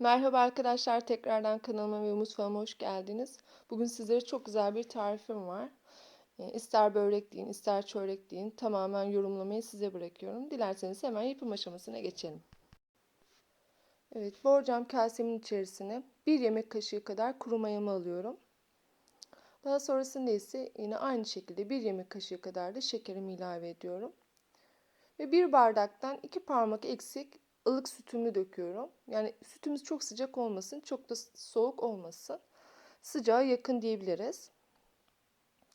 Merhaba arkadaşlar, tekrardan kanalıma ve mutfağıma hoş geldiniz. Bugün sizlere çok güzel bir tarifim var. E, İster börek deyin, ister çörek deyin. Tamamen yorumlamayı size bırakıyorum. Dilerseniz hemen yapım aşamasına geçelim. Evet, borcam kasemin içerisine 1 yemek kaşığı kadar kuru mayamı alıyorum. Daha sonrasında ise yine aynı şekilde 1 yemek kaşığı kadar da şekerimi ilave ediyorum. Ve bir bardaktan 2 parmak eksik ılık sütümü döküyorum. Yani sütümüz çok sıcak olmasın, çok da soğuk olmasın. Sıcağa yakın diyebiliriz.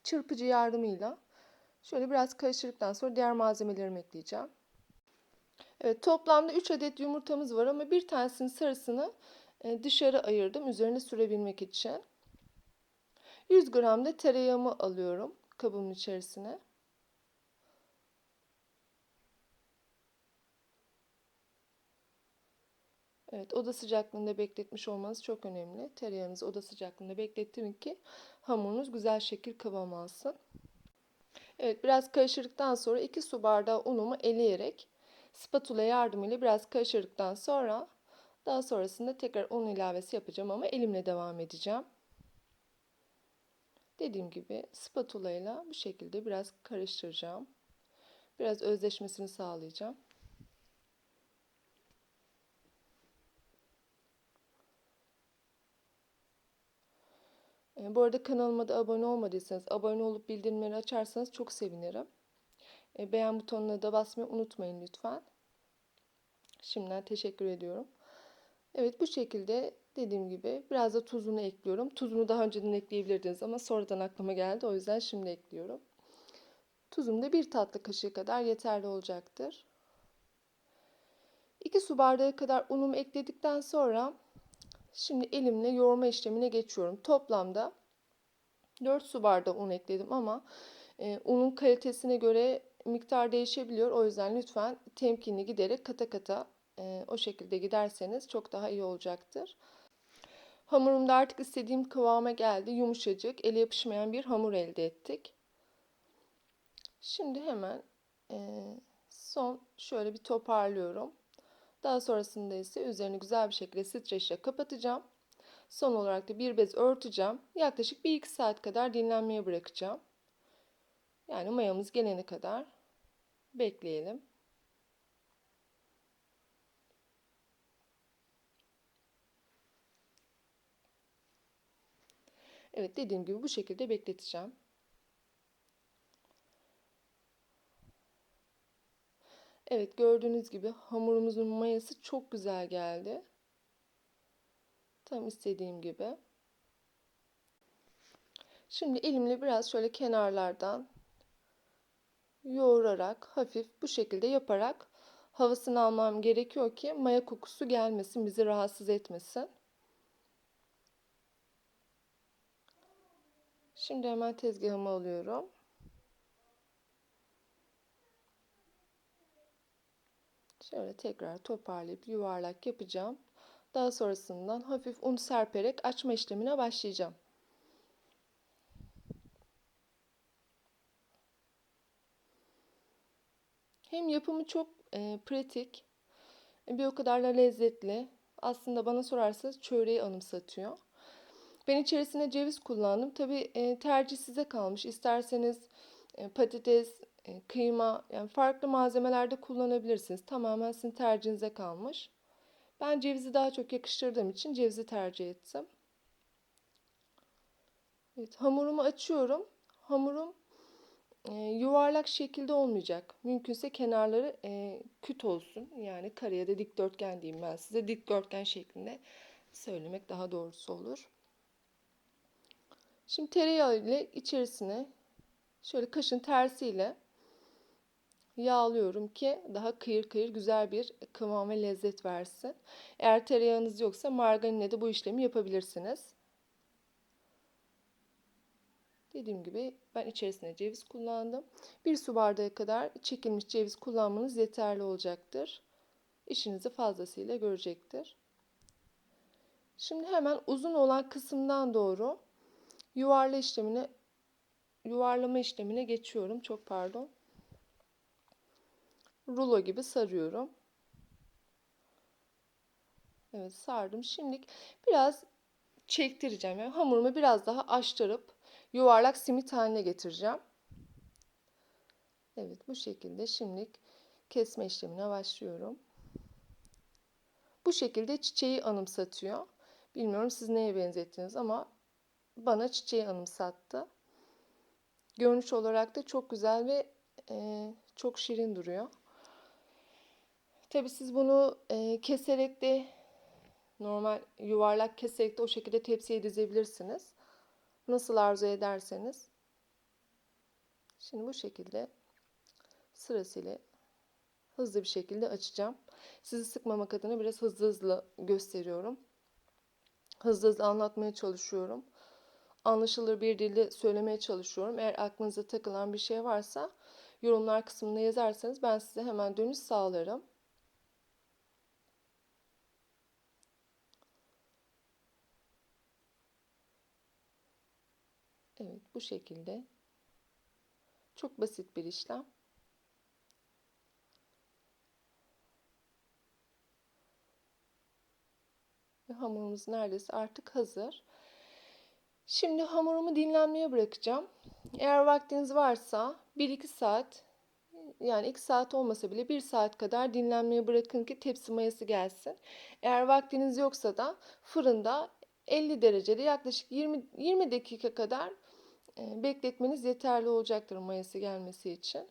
Çırpıcı yardımıyla şöyle biraz karıştırdıktan sonra diğer malzemelerimi ekleyeceğim. Evet toplamda 3 adet yumurtamız var ama bir tanesinin sarısını e, dışarı ayırdım üzerine sürebilmek için. 100 gram da tereyağımı alıyorum kabımın içerisine. Evet, oda sıcaklığında bekletmiş olmanız çok önemli. Tereyağınızı oda sıcaklığında beklettirin ki hamurunuz güzel şekil kıvam alsın. Evet, biraz karıştırdıktan sonra 2 su bardağı unumu eleyerek spatula yardımıyla biraz karıştırdıktan sonra daha sonrasında tekrar un ilavesi yapacağım ama elimle devam edeceğim. Dediğim gibi spatula ile bu şekilde biraz karıştıracağım. Biraz özleşmesini sağlayacağım. Bu arada kanalıma da abone olmadıysanız abone olup bildirimleri açarsanız çok sevinirim. E, beğen butonuna da basmayı unutmayın lütfen. Şimdiden teşekkür ediyorum. Evet bu şekilde dediğim gibi biraz da tuzunu ekliyorum. Tuzunu daha önceden ekleyebilirdiniz ama sonradan aklıma geldi. O yüzden şimdi ekliyorum. Tuzum da bir tatlı kaşığı kadar yeterli olacaktır. 2 su bardağı kadar unumu ekledikten sonra Şimdi elimle yoğurma işlemine geçiyorum. Toplamda 4 su bardağı un ekledim ama e, unun kalitesine göre miktar değişebiliyor. O yüzden lütfen temkinli giderek kata kata e, o şekilde giderseniz çok daha iyi olacaktır. Hamurum da artık istediğim kıvama geldi. Yumuşacık, ele yapışmayan bir hamur elde ettik. Şimdi hemen e, son şöyle bir toparlıyorum. Daha sonrasında ise üzerini güzel bir şekilde streçle kapatacağım. Son olarak da bir bez örteceğim. Yaklaşık 1-2 saat kadar dinlenmeye bırakacağım. Yani mayamız gelene kadar bekleyelim. Evet dediğim gibi bu şekilde bekleteceğim. Evet gördüğünüz gibi hamurumuzun mayası çok güzel geldi. Tam istediğim gibi. Şimdi elimle biraz şöyle kenarlardan yoğurarak hafif bu şekilde yaparak havasını almam gerekiyor ki maya kokusu gelmesin, bizi rahatsız etmesin. Şimdi hemen tezgahımı alıyorum. Şöyle tekrar toparlayıp yuvarlak yapacağım. Daha sonrasından hafif un serperek açma işlemine başlayacağım. Hem yapımı çok e, pratik, bir o kadar da lezzetli. Aslında bana sorarsanız çöreği anımsatıyor. Ben içerisine ceviz kullandım. Tabi e, tercih size kalmış. İsterseniz e, patates, e, kıyma yani farklı malzemelerde kullanabilirsiniz. Tamamen sizin tercihinize kalmış. Ben cevizi daha çok yakıştırdığım için cevizi tercih ettim. Evet, hamurumu açıyorum. Hamurum e, yuvarlak şekilde olmayacak. Mümkünse kenarları e, küt olsun. Yani kare ya da dikdörtgen diyeyim ben size. Dikdörtgen şeklinde söylemek daha doğrusu olur. Şimdi tereyağı ile içerisine şöyle kaşın tersiyle yağlıyorum ki daha kıyır kıyır güzel bir kıvam ve lezzet versin. Eğer tereyağınız yoksa margarinle de bu işlemi yapabilirsiniz. Dediğim gibi ben içerisine ceviz kullandım. Bir su bardağı kadar çekilmiş ceviz kullanmanız yeterli olacaktır. İşinizi fazlasıyla görecektir. Şimdi hemen uzun olan kısımdan doğru yuvarla işlemine yuvarlama işlemine geçiyorum. Çok pardon rulo gibi sarıyorum. Evet sardım. Şimdi biraz çektireceğim. Yani hamurumu biraz daha açtırıp yuvarlak simit haline getireceğim. Evet bu şekilde şimdi kesme işlemine başlıyorum. Bu şekilde çiçeği anımsatıyor. Bilmiyorum siz neye benzettiniz ama bana çiçeği anımsattı. Görünüş olarak da çok güzel ve e, çok şirin duruyor. Tabi siz bunu e, keserek de normal yuvarlak keserek de o şekilde tepsiye dizebilirsiniz. Nasıl arzu ederseniz. Şimdi bu şekilde sırasıyla hızlı bir şekilde açacağım. Sizi sıkmamak adına biraz hızlı hızlı gösteriyorum. Hızlı hızlı anlatmaya çalışıyorum. Anlaşılır bir dilde söylemeye çalışıyorum. Eğer aklınıza takılan bir şey varsa yorumlar kısmında yazarsanız ben size hemen dönüş sağlarım. Evet bu şekilde. Çok basit bir işlem. Ve hamurumuz neredeyse artık hazır. Şimdi hamurumu dinlenmeye bırakacağım. Eğer vaktiniz varsa 1-2 saat yani 2 saat olmasa bile 1 saat kadar dinlenmeye bırakın ki tepsi mayası gelsin. Eğer vaktiniz yoksa da fırında 50 derecede yaklaşık 20 20 dakika kadar bekletmeniz yeterli olacaktır mayası gelmesi için.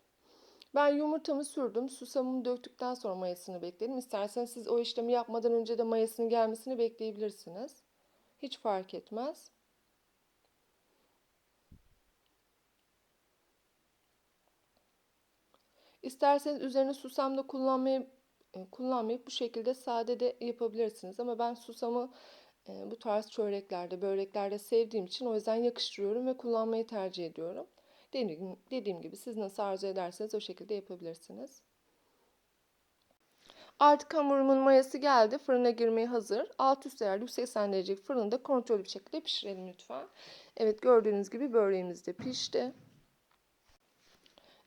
Ben yumurtamı sürdüm. Susamımı döktükten sonra mayasını bekledim. İsterseniz siz o işlemi yapmadan önce de mayasının gelmesini bekleyebilirsiniz. Hiç fark etmez. İsterseniz üzerine susam da kullanmayı e, kullanmayıp bu şekilde sade de yapabilirsiniz. Ama ben susamı bu tarz çöreklerde, böreklerde sevdiğim için o yüzden yakıştırıyorum ve kullanmayı tercih ediyorum. Dediğim, dediğim gibi siz nasıl arzu ederseniz o şekilde yapabilirsiniz. Artık hamurumun mayası geldi. Fırına girmeye hazır. Alt üst ayarlı 180 derecelik fırında kontrollü bir şekilde pişirelim lütfen. Evet gördüğünüz gibi böreğimiz de pişti.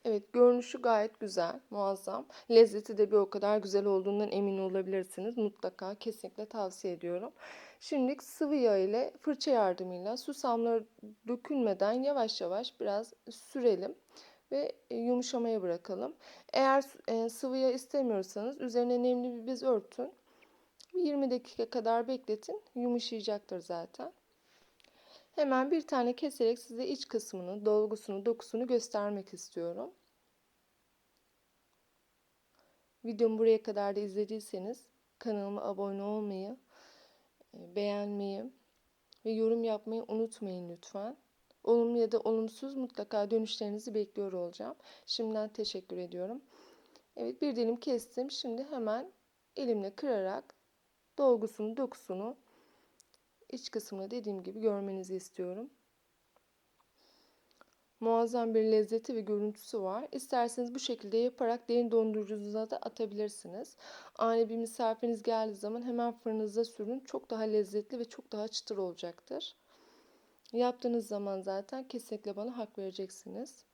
Evet görünüşü gayet güzel, muazzam. Lezzeti de bir o kadar güzel olduğundan emin olabilirsiniz. Mutlaka kesinlikle tavsiye ediyorum. Şimdi sıvı yağ ile fırça yardımıyla susamlar dökülmeden yavaş yavaş biraz sürelim ve e, yumuşamaya bırakalım. Eğer e, sıvı yağ istemiyorsanız üzerine nemli bir bez örtün. 20 dakika kadar bekletin. Yumuşayacaktır zaten. Hemen bir tane keserek size iç kısmını, dolgusunu, dokusunu göstermek istiyorum. Videomu buraya kadar da izlediyseniz kanalıma abone olmayı, beğenmeyi ve yorum yapmayı unutmayın lütfen. Olumlu ya da olumsuz mutlaka dönüşlerinizi bekliyor olacağım. Şimdiden teşekkür ediyorum. Evet bir dilim kestim. Şimdi hemen elimle kırarak dolgusunu, dokusunu iç kısmını dediğim gibi görmenizi istiyorum. Muazzam bir lezzeti ve görüntüsü var. İsterseniz bu şekilde yaparak derin dondurucunuza da atabilirsiniz. Ani bir misafiriniz geldiği zaman hemen fırınıza sürün. Çok daha lezzetli ve çok daha çıtır olacaktır. Yaptığınız zaman zaten kesinlikle bana hak vereceksiniz.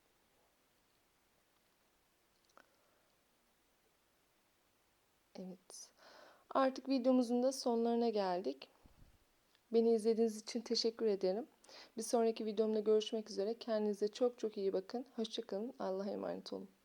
Evet. Artık videomuzun da sonlarına geldik. Beni izlediğiniz için teşekkür ederim. Bir sonraki videomda görüşmek üzere. Kendinize çok çok iyi bakın. Hoşçakalın. Allah'a emanet olun.